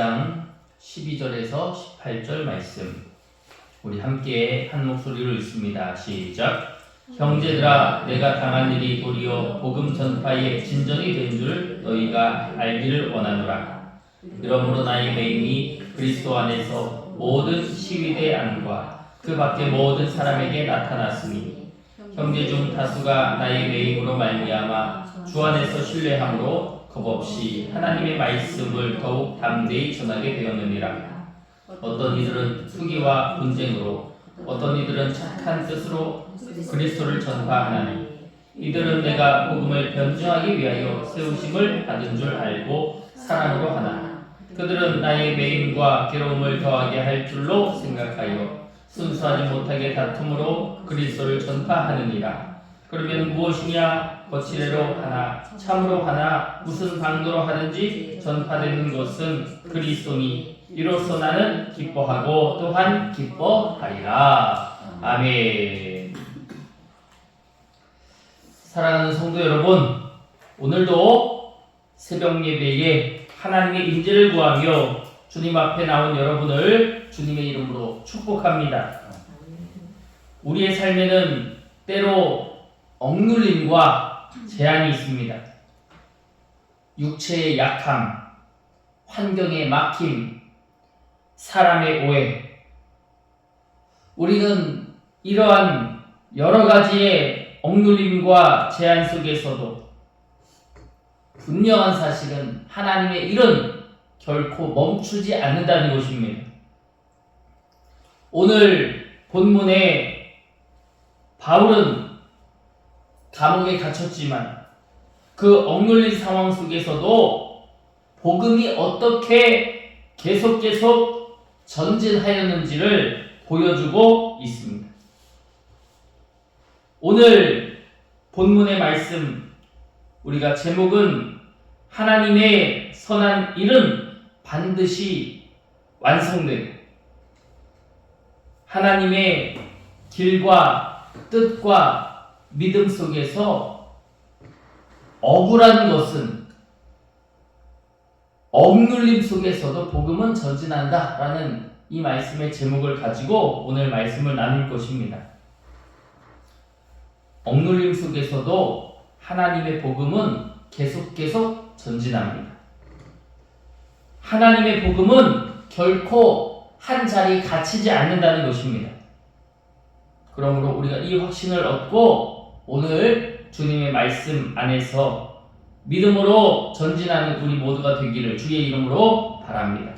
1장 12절에서 18절 말씀 우리 함께 한 목소리로 읽습니다. 시작. 형제들아 내가 당한 일이 도리어 복음 전파의 진전이 된 줄 너희가 알기를 원하노라. 그러므로 나의 매임이 그리스도 안에서 모든 시위대 안과 그 밖의 모든 사람에게 나타났으니 형제 중 다수가 나의 매임으로 말미암아 주 안에서 신뢰함으로 겁없이 하나님의 말씀을 더욱 담대히 전하게 되었느니라. 어떤 이들은 투기와 분쟁으로 어떤 이들은 착한 뜻으로 그리스도를 전파하나니 이들은 내가 복음을 변증하기 위하여 세우심을 받은 줄 알고 사랑으로 하나. 그들은 나의 매임과 괴로움을 더하게 할 줄로 생각하여 순수하지 못하게 다툼으로 그리스도를 전파하느니라. 그러면 무엇이냐 거칠애로 하나 참으로 하나 무슨 방도로 하든지 전파되는 것은 그리스도니. 이로써 나는 기뻐하고 또한 기뻐하리라. 아멘. 사랑하는 성도 여러분 오늘도 새벽 예배에 하나님의 인재를 구하며 주님 앞에 나온 여러분을 주님의 이름으로 축복합니다. 우리의 삶에는 때로 억눌림과 제한이 있습니다. 육체의 약함, 환경의 막힘, 사람의 오해. 우리는 이러한 여러 가지의 억눌림과 제한 속에서도 분명한 사실은 하나님의 일은 결코 멈추지 않는다는 것입니다. 오늘 본문에 바울은 감옥에 갇혔지만 그 억눌린 상황 속에서도 복음이 어떻게 계속 계속 전진하였는지를 보여주고 있습니다. 오늘 본문의 말씀 우리가 제목은 하나님의 선한 일은 반드시 완성되고 하나님의 길과 뜻과 믿음 속에서 억울한 것은 억눌림 속에서도 복음은 전진한다 라는 이 말씀의 제목을 가지고 오늘 말씀을 나눌 것입니다. 억눌림 속에서도 하나님의 복음은 계속 계속 전진합니다. 하나님의 복음은 결코 한 자리에 갇히지 않는다는 것입니다. 그러므로 우리가 이 확신을 얻고 오늘 주님의 말씀 안에서 믿음으로 전진하는 우리 모두가 되기를 주의 이름으로 바랍니다.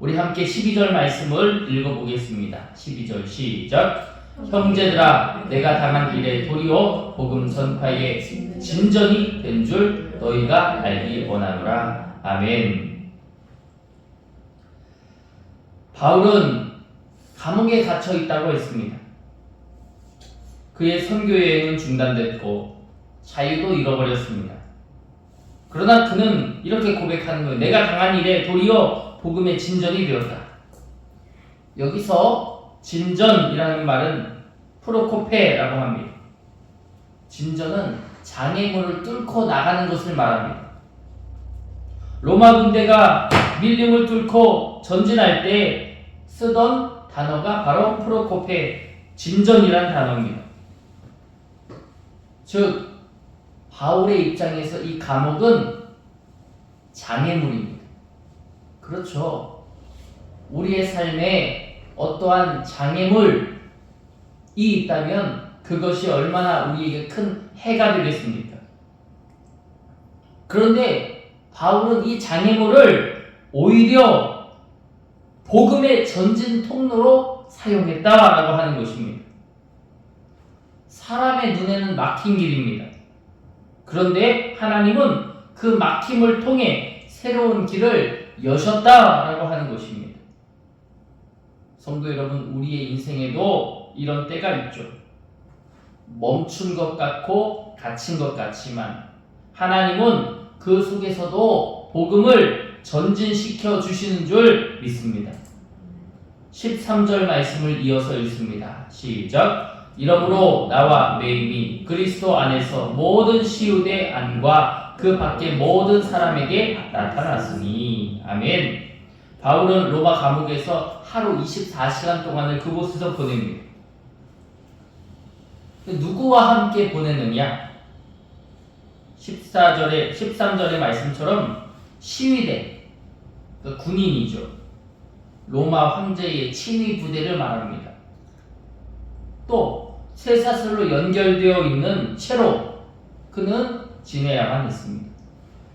우리 함께 12절 말씀을 읽어보겠습니다. 12절 시작. 형제들아 내가 당한 길에 도리어 복음 전파의 진전이 된 줄 너희가 알기 원하노라. 아멘. 바울은 감옥에 갇혀 있다고 했습니다. 그의 선교 여행은 중단됐고 자유도 잃어버렸습니다. 그러나 그는 이렇게 고백하는 거예요. 내가 당한 일에 도리어 복음의 진전이 되었다. 여기서 진전이라는 말은 프로코페라고 합니다. 진전은 장애물을 뚫고 나가는 것을 말합니다. 로마 군대가 밀림을 뚫고 전진할 때 쓰던 단어가 바로 프로코페 진전이라는 단어입니다. 즉 바울의 입장에서 이 감옥은 장애물입니다. 그렇죠. 우리의 삶에 어떠한 장애물이 있다면 그것이 얼마나 우리에게 큰 해가 되겠습니까? 그런데 바울은 이 장애물을 오히려 복음의 전진 통로로 사용했다라고 하는 것입니다. 사람의 눈에는 막힌 길입니다. 그런데 하나님은 그 막힘을 통해 새로운 길을 여셨다라고 하는 것입니다. 성도 여러분, 우리의 인생에도 이런 때가 있죠. 멈춘 것 같고 갇힌 것 같지만 하나님은 그 속에서도 복음을 전진시켜 주시는 줄 믿습니다. 13절 말씀을 이어서 읽습니다. 시작. 이러므로 나와 매임이 그리스도 안에서 모든 시우대 안과 그 밖의 모든 사람에게 나타났으니 아멘. 바울은 로마 감옥에서 하루 24시간 동안을 그곳에서 보냅니다. 누구와 함께 보내느냐? 14절에 13절의 말씀처럼 시위대 그 군인이죠. 로마 황제의 친위 부대를 말합니다. 또 쇠사슬로 연결되어 있는 채로 그는 지내야만 했습니다.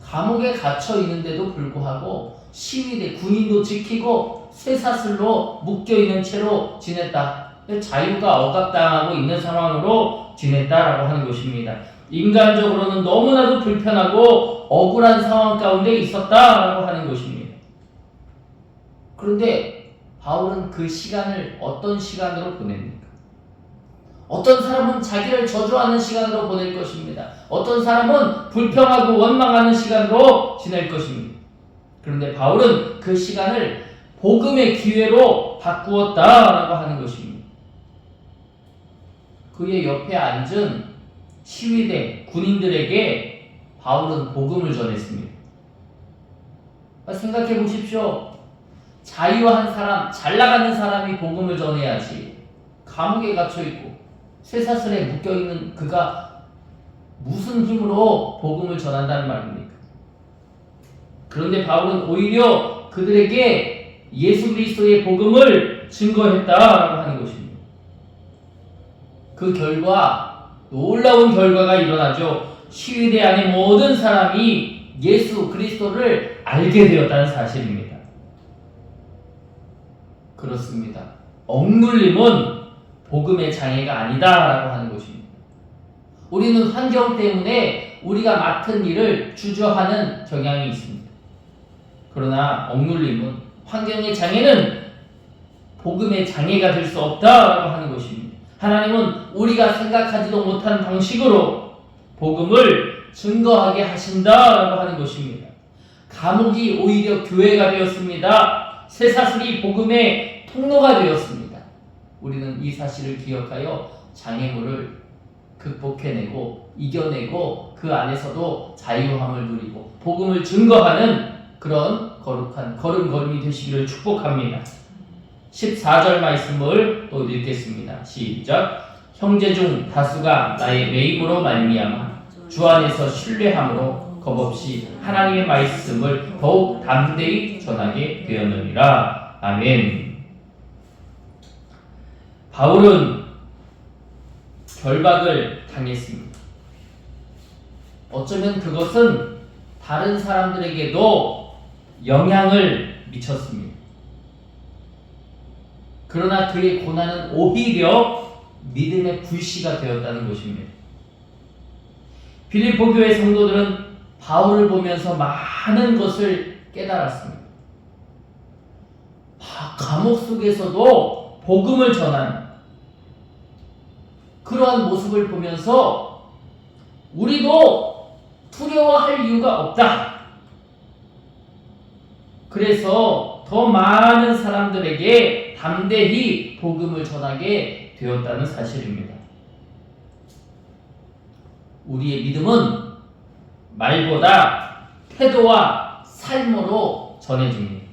감옥에 갇혀 있는데도 불구하고 시위대 군인도 지키고 쇠사슬로 묶여 있는 채로 지냈다. 자유가 억압당하고 있는 상황으로 지냈다라고 하는 것입니다. 인간적으로는 너무나도 불편하고 억울한 상황 가운데 있었다라고 하는 것입니다. 그런데 바울은 그 시간을 어떤 시간으로 보냅니까? 어떤 사람은 자기를 저주하는 시간으로 보낼 것입니다. 어떤 사람은 불평하고 원망하는 시간으로 지낼 것입니다. 그런데 바울은 그 시간을 복음의 기회로 바꾸었다라고 하는 것입니다. 그의 옆에 앉은 시위대 군인들에게 바울은 복음을 전했습니다. 생각해 보십시오. 자유한 사람, 잘 나가는 사람이 복음을 전해야지. 감옥에 갇혀 있고 쇠사슬에 묶여 있는 그가 무슨 힘으로 복음을 전한다는 말입니까? 그런데 바울은 오히려 그들에게 예수 그리스도의 복음을 증거했다라고 하는 것입니다. 그 결과 놀라운 결과가 일어나죠. 시위대 안의 모든 사람이 예수 그리스도를 알게 되었다는 사실입니다. 그렇습니다. 억눌림은 복음의 장애가 아니다라고 하는 것입니다. 우리는 환경 때문에 우리가 맡은 일을 주저하는 경향이 있습니다. 그러나 억눌림은 환경의 장애는 복음의 장애가 될 수 없다라고 하는 것입니다. 하나님은 우리가 생각하지도 못한 방식으로 복음을 증거하게 하신다라고 하는 것입니다. 감옥이 오히려 교회가 되었습니다. 쇠사슬이 복음의 통로가 되었습니다. 우리는 이 사실을 기억하여 장애물을 극복해내고 이겨내고 그 안에서도 자유함을 누리고 복음을 증거하는 그런 거룩한 걸음걸음이 되시기를 축복합니다. 14절 말씀을 또 읽겠습니다. 시작. 형제 중 다수가 나의 매임으로 말미암아 주 안에서 신뢰함으로 겁없이 하나님의 말씀을 더욱 담대히 전하게 되었느니라. 아멘. 바울은 결박을 당했습니다. 어쩌면 그것은 다른 사람들에게도 영향을 미쳤습니다. 그러나 그의 고난은 오히려 믿음의 불씨가 되었다는 것입니다. 빌립보 교회 성도들은 바울을 보면서 많은 것을 깨달았습니다. 감옥 속에서도 복음을 전한 그러한 모습을 보면서 우리도 두려워할 이유가 없다. 그래서 더 많은 사람들에게 담대히 복음을 전하게 되었다는 사실입니다. 우리의 믿음은 말보다 태도와 삶으로 전해집니다.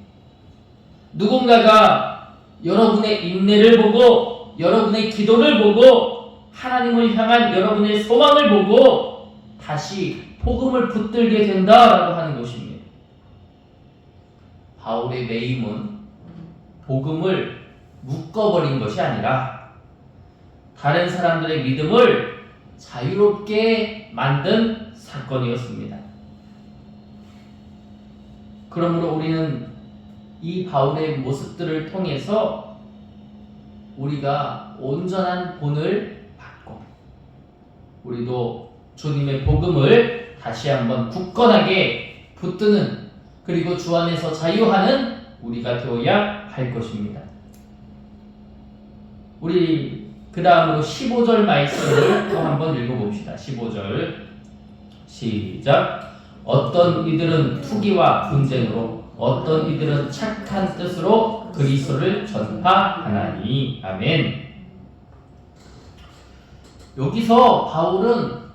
누군가가 여러분의 인내를 보고 여러분의 기도를 보고 하나님을 향한 여러분의 소망을 보고 다시 복음을 붙들게 된다라고 하는 것입니다. 바울의 매임은 복음을 묶어버린 것이 아니라 다른 사람들의 믿음을 자유롭게 만든 사건이었습니다. 그러므로 우리는 이 바울의 모습들을 통해서 우리가 온전한 본을 우리도 주님의 복음을 다시 한번 굳건하게 붙드는 그리고 주 안에서 자유하는 우리가 되어야 할 것입니다. 우리 그 다음으로 15절 말씀을 또 한번 읽어봅시다. 15절 시작 어떤 이들은 투기와 분쟁으로 어떤 이들은 착한 뜻으로 그리스도를 전파하나니 아멘. 여기서 바울은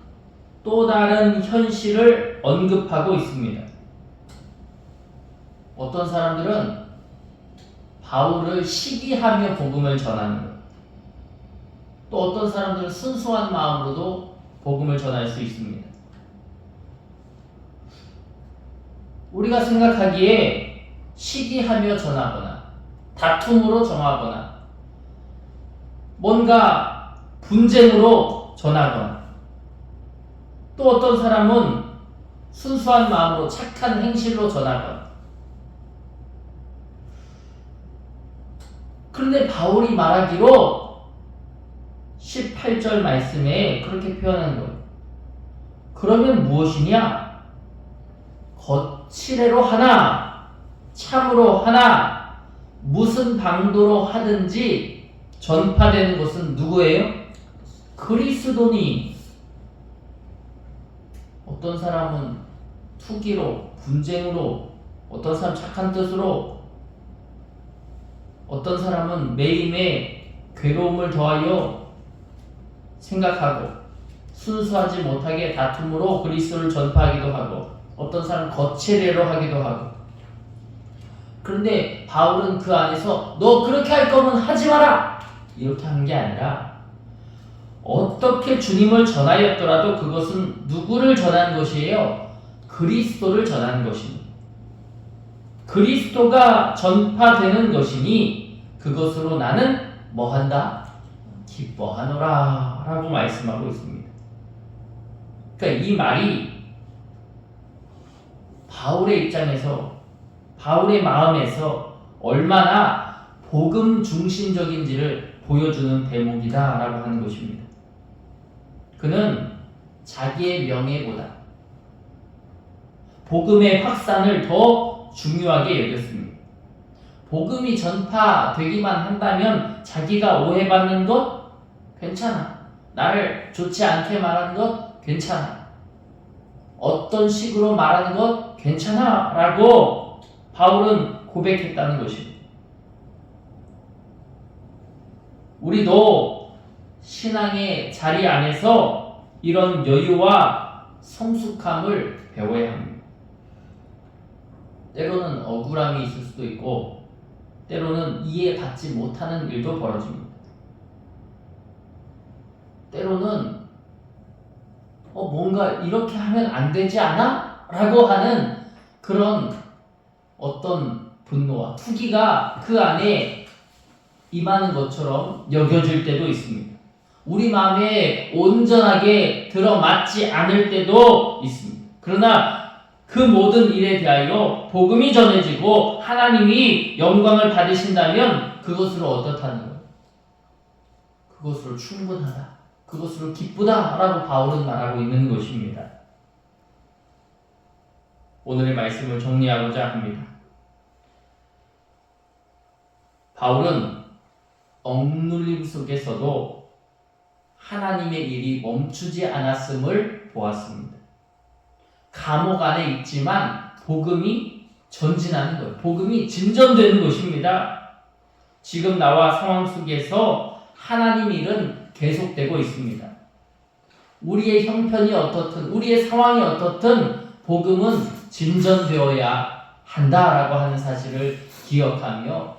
또 다른 현실을 언급하고 있습니다. 어떤 사람들은 바울을 시기하며 복음을 전하는 것. 또 어떤 사람들은 순수한 마음으로도 복음을 전할 수 있습니다. 우리가 생각하기에 시기하며 전하거나 다툼으로 정하거나 뭔가 분쟁으로 전하거나 또 어떤 사람은 순수한 마음으로 착한 행실로 전하거나 그런데 바울이 말하기로 18절 말씀에 그렇게 표현하는 거예요. 그러면 무엇이냐? 거칠애로 하나, 참으로 하나, 무슨 방도로 하든지 전파되는 것은 누구예요? 그리스도니. 어떤 사람은 투기로, 분쟁으로, 어떤 사람 착한 뜻으로, 어떤 사람은 매임에 괴로움을 더하여 생각하고 순수하지 못하게 다툼으로 그리스도를 전파하기도 하고 어떤 사람은 거칠애로 하기도 하고 그런데 바울은 그 안에서 너 그렇게 할 거면 하지 마라 이렇게 한 게 아니라 어떻게 주님을 전하였더라도 그것은 누구를 전하는 것이에요? 그리스도를 전하는 것입니다. 그리스도가 전파되는 것이니 그것으로 나는 뭐 한다? 기뻐하노라 라고 말씀하고 있습니다. 그러니까 이 말이 바울의 입장에서 바울의 마음에서 얼마나 복음 중심적인지를 보여주는 대목이다라고 하는 것입니다. 그는 자기의 명예보다 복음의 확산을 더 중요하게 여겼습니다. 복음이 전파되기만 한다면 자기가 오해받는 것 괜찮아. 나를 좋지 않게 말하는 것 괜찮아. 어떤 식으로 말하는 것 괜찮아. 라고 바울은 고백했다는 것입니다. 우리도 신앙의 자리 안에서 이런 여유와 성숙함을 배워야 합니다. 때로는 억울함이 있을 수도 있고, 때로는 이해받지 못하는 일도 벌어집니다. 때로는 어, 뭔가 이렇게 하면 안 되지 않아? 라고 하는 그런 어떤 분노와 투기가 그 안에 임하는 것처럼 여겨질 때도 있습니다. 우리 마음에 온전하게 들어맞지 않을 때도 있습니다. 그러나 그 모든 일에 대하여 복음이 전해지고 하나님이 영광을 받으신다면 그것으로 어떻다는 거예요? 그것으로 충분하다. 그것으로 기쁘다라고 바울은 말하고 있는 것입니다. 오늘의 말씀을 정리하고자 합니다. 바울은 억눌림 속에서도 하나님의 일이 멈추지 않았음을 보았습니다. 감옥 안에 있지만 복음이 전진하는 거예요. 복음이 진전되는 것입니다. 지금 나와 상황 속에서 하나님 일은 계속되고 있습니다. 우리의 형편이 어떻든, 우리의 상황이 어떻든, 복음은 진전되어야 한다라고 하는 사실을 기억하며,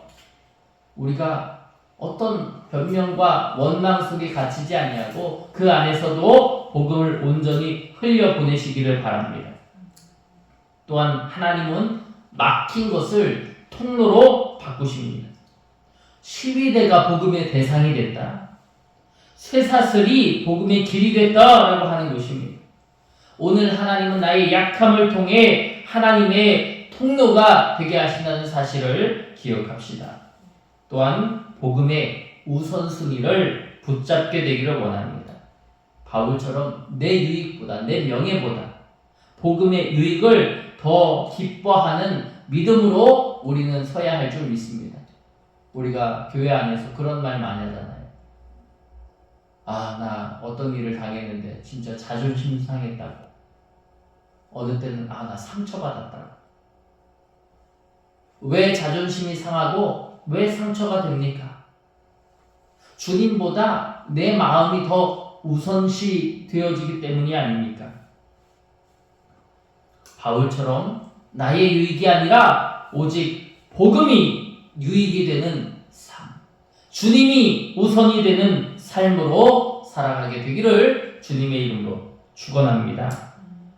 우리가 어떤 변명과 원망 속에 갇히지 아니하고, 그 안에서도 복음을 온전히 흘려 보내시기를 바랍니다. 또한 하나님은 막힌 것을 통로로 바꾸십니다. 시위대가 복음의 대상이 됐다. 쇠사슬이 복음의 길이 됐다라고 하는 것입니다. 오늘 하나님은 나의 약함을 통해 하나님의 통로가 되게 하신다는 사실을 기억합시다. 또한 복음의 우선순위를 붙잡게 되기를 원합니다. 바울처럼 내 유익보다 내 명예보다 복음의 유익을 더 기뻐하는 믿음으로 우리는 서야 할 줄 믿습니다. 우리가 교회 안에서 그런 말 많이 하잖아요. 아, 나 어떤 일을 당했는데 진짜 자존심 상했다고. 어느 때는 아, 나 상처받았다고. 왜 자존심이 상하고 왜 상처가 됩니까? 주님보다 내 마음이 더 우선시 되어지기 때문이 아닙니까? 바울처럼 나의 유익이 아니라 오직 복음이 유익이 되는 삶, 주님이 우선이 되는 삶으로 살아가게 되기를 주님의 이름으로 축원합니다.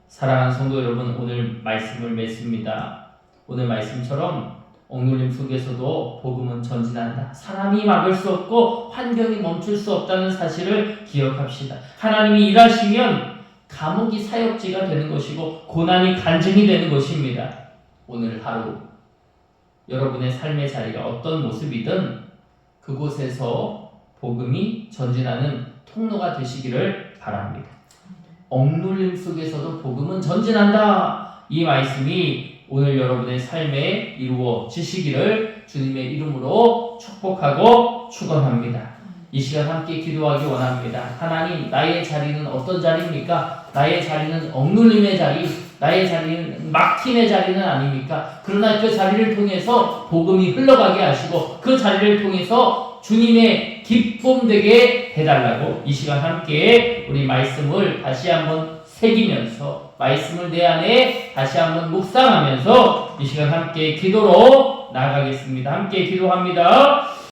사랑하는 성도 여러분, 오늘 말씀을 맺습니다. 오늘 말씀처럼 억눌림 속에서도 복음은 전진한다. 사람이 막을 수 없고 환경이 멈출 수 없다는 사실을 기억합시다. 하나님이 일하시면 감옥이 사역지가 되는 것이고 고난이 간증이 되는 것입니다. 오늘 하루 여러분의 삶의 자리가 어떤 모습이든 그곳에서 복음이 전진하는 통로가 되시기를 바랍니다. 억눌림 속에서도 복음은 전진한다. 이 말씀이 오늘 여러분의 삶에 이루어지시기를 주님의 이름으로 축복하고 축원합니다. 이 시간 함께 기도하기 원합니다. 하나님, 나의 자리는 어떤 자리입니까? 나의 자리는 억눌림의 자리, 나의 자리는 막힘의 자리는 아닙니까? 그러나 그 자리를 통해서 복음이 흘러가게 하시고 그 자리를 통해서 주님의 기쁨 되게 해달라고 이 시간 함께 우리 말씀을 다시 한번 새기면서 말씀을 내 안에 다시 한번 묵상하면서 이 시간 함께 기도로 나가겠습니다. 함께 기도합니다.